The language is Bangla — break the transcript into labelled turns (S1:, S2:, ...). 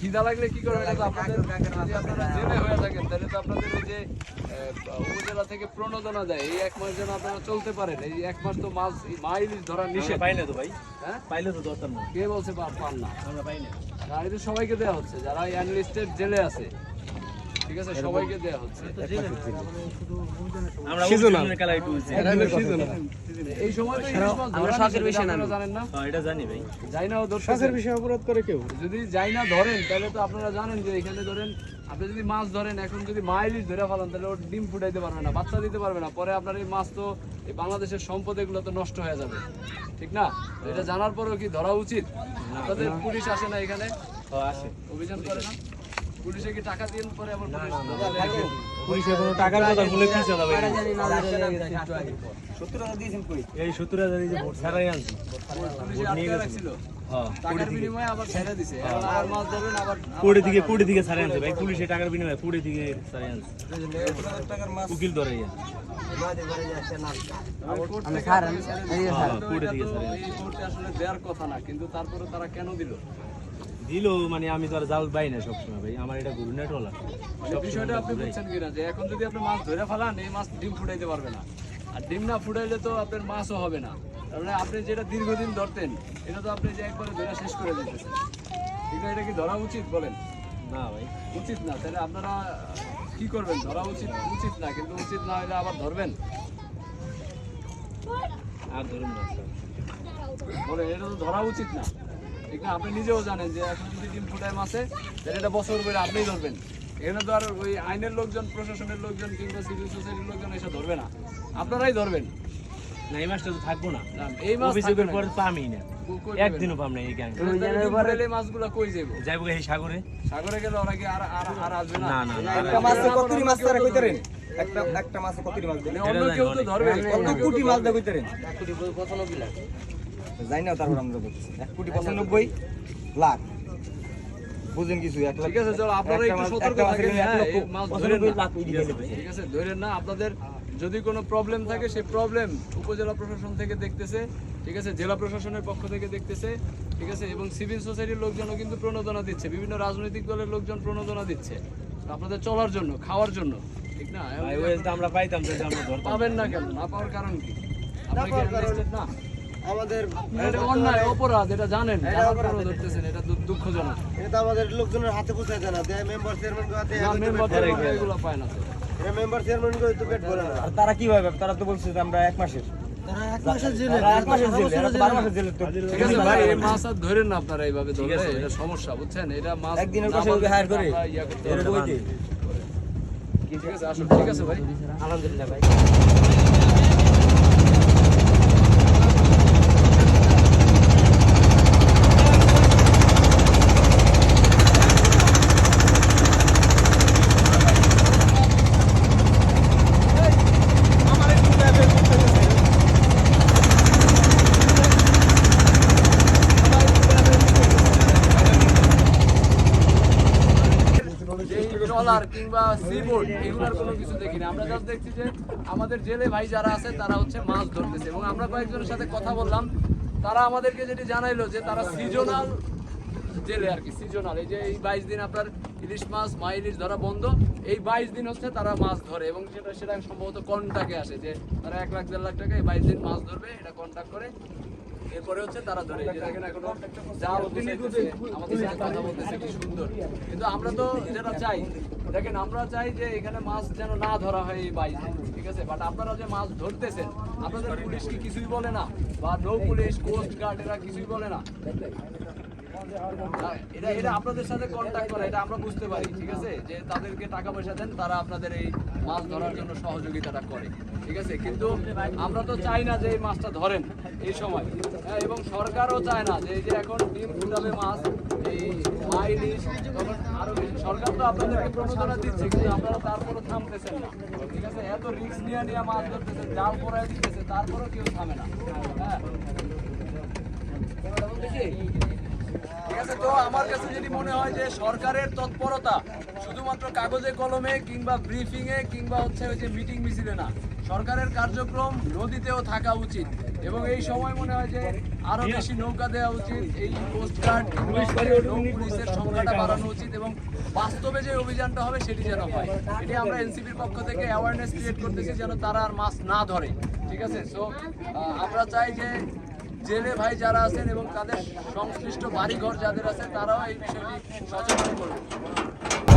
S1: খিদা লাগলে কি করবেন? এটা তো আপনাদের যদি আপনারা জেনে হয়ে থাকেন তাহলে তো আপনাদের এই যে উপজেলা থেকে প্রণোদনা দেয়। এই এক মাস যেন আপনারা চলতে পারেন। এই এক মাস তো মাছ মাইল ধরা নিষেধ।
S2: পাই না তো ভাই।
S1: হ্যাঁ?
S2: পাইলে তো দরকার না
S1: কে বলছে পান না?
S2: আমরা পাই না।
S1: এটা সবাইকে দেওয়া হচ্ছে। যারা অ্যানলিস্টেড জেলে আছে ঠিক আছে সবাইকে দেওয়া হচ্ছে।
S2: আমরা সিজনাল খেলা একটু বুঝছি।
S1: এই সময় তো ইলিশ মাছ ধরা নিষেধ, জানেন না?
S2: হ্যাঁ, এটা জানি ভাই।
S1: যাই না ও ধরতেছে বিষয়ে অপরাধ করে কেউ? যদি যাই না ধরেন তাহলে তো আপনারা জানেন যে এখানে ধরেন আপনি যদি মাছ ধরেন এখন যদি মাইলিশ ধরে ফেলান তাহলে ওর ডিম ফুটাইতে পারবে না বাচ্চা দিতে পারবে না। পরে আপনার এই মাছ তো এই বাংলাদেশের সম্পদ এগুলো তো নষ্ট হয়ে যাবে। ঠিক না? এটা জানার পরেও কি ধরা উচিত? আপনাদের পুলিশ আসে না এখানে?
S2: হ্যাঁ, আসে।
S1: অভিযান করে না? পুলিশে কি টাকা দিয়ে পরে আবার পুলিশে
S2: কোনো টাকার কথা বলে কি চালাবে এই সত্তর হাজার ভোট ছাড়াই আনছি
S1: পুলিশে আটকে রাখছিল
S2: হ্যাঁ দিকে কোড়ে দিকে ছাড়াই আনছে ভাই পুলিশে টাকার বিনিময়ে কোড়ে দিকে ছাড়াই আনছে উকিল ধরে ইয়া। হ্যাঁ, ছাড়ে।
S1: আসলে দেওয়ার কথা না কিন্তু তারপরে তারা কেন দিল
S2: দিল মানে আমি তো আর জাল পাই না সবসময় ভাই। আমার এটা গরু নেটওয়ালা
S1: মানে বিষয়টা আপনি বুঝছেন কিনা যে এখন যদি আপনি মাছ ধরে ফেলান এই মাছ ডিম ফুটাইতে পারবে না। আর ডিম না ফুটাইলে তো আপনার মাছও হবে না। তার মানে আপনি যেটা দীর্ঘদিন ধরতেন এটা তো আপনি যে একবারে ধরে শেষ করে দিতেছেন। না এটা কি ধরা উচিত বলেন?
S2: না ভাই।
S1: উচিত না। তাহলে আপনারা কি করবেন? ধরা উচিত উচিত না। কিন্তু উচিত না হলে আবার ধরবেন?
S2: আর ধরুন না স্যার।
S1: বলে এটা তো ধরা উচিত না। ঠিক না আপনি নিজেও জানেন যে এখন যদি ডিম ফুটায় মাছে তাহলে এটা বছর করে আপনিই ধরবেন। এখানে তো আর ওই আইনের লোকজন প্রশাসনের লোকজন কিংবা সিভিল সোসাইটির লোকজন এসে ধরবে না। আপনারাই ধরবেন।
S2: না এই মাসটা তো থাকব না।
S1: না, এই মাছ
S2: অভিযোগের পর
S1: না।
S2: না
S1: কই- কই
S2: একদিনও পাম না এই গ্যাং
S1: তাহলে ডিম ফুটাইলে এই মাছগুলো কই যাব
S2: যাইবো এই সাগরে?
S1: সাগরে গেলে ওরা কি আর আর আর আসবে না?
S2: না না না
S3: একটা মাছে কতটি মাছ তারা কইতারেন একটা একটা মাছে কতটি মাছ দিলে
S1: অন্য কেউ তো ধরবে।
S3: কত কোটি মাছ দা কইতারেন যাই না তারপর আমরা বলতেছি। এক কোটি পঁচানব্বই লাখ। বুঝেন কিছু এক লাখ
S1: ঠিক আছে চলো আপনারা
S3: একটু
S1: সতর্ক থাকেন।
S3: জন্য এক
S1: হ্যাঁ,
S3: লক্ষ
S1: এই মাছ ধরেন
S3: পঁচানব্বই
S1: না।
S3: লাখ উইডি গেলে পয়সা।
S1: ঠিক আছে ধরেন না আপনাদের যদি কোনো প্রবলেম থাকে সেই প্রবলেম উপজেলা প্রশাসন থেকে দেখতেছে ঠিক আছে জেলা প্রশাসনের পক্ষ থেকে দেখতেছে ঠিক আছে এবং সিভিল সোসাইটির লোকজনও কিন্তু প্রণোদনা দিচ্ছে বিভিন্ন রাজনৈতিক দলের লোকজন প্রণোদনা দিচ্ছে। আপনাদের চলার জন্য খাওয়ার জন্য ঠিক না?
S2: আমরা পাইতাম
S1: পাবেন না কেন? না পাওয়ার কারণ কি? না।
S4: আমাদের
S1: এটা অন্যায় অপরাধ এটা জানেন ধরতেছেন এটা দুঃখজনক।
S4: এটা আমাদের লোকজনের হাতে পৌঁছায় না দেয় মেম্বার চেয়ারম্যান হাতে
S1: এগুলো পায় না
S4: এটা মেম্বার চেয়ারম্যান করে তো পেট ভরে না।
S3: তারা কি ভাবে? তারা তো বলছে যে আমরা এক মাসের। তারা এক মাসের জেলে এক মাসের জেলে এরা তো বারো মাসের জেলে তো
S1: ঠিক আছে ভাই এই ধরেন না আপনারা এইভাবে এটা সমস্যা বুঝছেন? এটা মাছ
S3: একদিনের হায়ার করে।
S1: ঠিক আছে আসুন ঠিক আছে ভাই।
S3: আলহামদুলিল্লাহ ভাই
S1: এই ট্রলার কিংবা সিবোর্ড এগুলোর কোনো কিছু দেখি না আমরা জাস্ট দেখছি যে আমাদের জেলে ভাই যারা আছে, তারা হচ্ছে মাছ ধরতেছে। এবং আমরা কয়েকজনের সাথে কথা বললাম। তারা আমাদেরকে যেটি জানাইলো যে তারা সিজনাল জেলে আর কি সিজনাল এই যে এই বাইশ দিন আপনার ইলিশ মাছ, মা ইলিশ ধরা বন্ধ। এই বাইশ দিন হচ্ছে তারা মাছ ধরে এবং সেটা সেটা সম্ভবত কন্টাকে আসে যে তারা এক লাখ, দেড় লাখ টাকা এই বাইশ দিন মাছ ধরবে, এটা কন্টাক্ট করে। এরপরে হচ্ছে তারা ধরে। যে দেখেন আমাদের সাথে কথা বলতেছে, কি সুন্দর। কিন্তু আমরা তো যেটা চাই দেখেন, আমরা চাই যে এখানে মাছ যেন না ধরা হয় এই বাইরে ঠিক আছে? বাট আপনারা যে মাছ ধরতেছেন, আপনাদের পুলিশ কি কিছুই বলে না? বা নৌ পুলিশ কোস্ট গার্ড এরা কিছুই বলে না? এটা এটা আপনাদের সাথে কন্ট্যাক্ট করে, এটা আমরা বুঝতে পারি, ঠিক আছে? যে তাদেরকে টাকা পয়সা দেন, তারা আপনাদের এই মাছ ধরার জন্য সহযোগিতাটা করে, ঠিক আছে? কিন্তু আমরা তো চাই না যে এই মাছটা ধরেন এই সময়। হ্যাঁ এবং সরকারও চায় না যে এই যে এখন ডিম ফুটাবে মাছ, এই মাইলিশ, তখন আরও সরকার তো আপনাদেরকে প্রণোদনা দিচ্ছে, কিন্তু আপনারা তারপরও থামতেছেন না, ঠিক আছে? এত রিস্ক নিয়ে নিয়ে মাছ ধরতেছেন, জাল পরাই দিতেছে, তারপরেও কেউ থামে না। হ্যাঁ। ঠিক আছে, তো আমার কাছে যদি মনে হয় যে সরকারের তৎপরতা শুধুমাত্র কাগজে কলমে কিংবা ব্রিফিং এ কিংবা হচ্ছে ওই যে মিটিং মিছিলে না, সরকারের কার্যক্রম নদীতেও থাকা উচিত এবং এই সময় মনে হয় যে আরও বেশি নৌকা দেওয়া উচিত, এই কোস্ট গার্ড পুলিশের সংখ্যাটা বাড়ানো উচিত এবং বাস্তবে যে অভিযানটা হবে সেটি যেন হয়। এটি আমরা এনসিপির পক্ষ থেকে অ্যাওয়ারনেস ক্রিয়েট করতেছি যেন তারা আর মাছ না ধরে। ঠিক আছে সো আমরা চাই যে জেলে ভাই যারা আছেন এবং তাদের সংশ্লিষ্ট বাড়িঘর যাদের আছে, তারাও এই বিষয়টি সচেতন করবে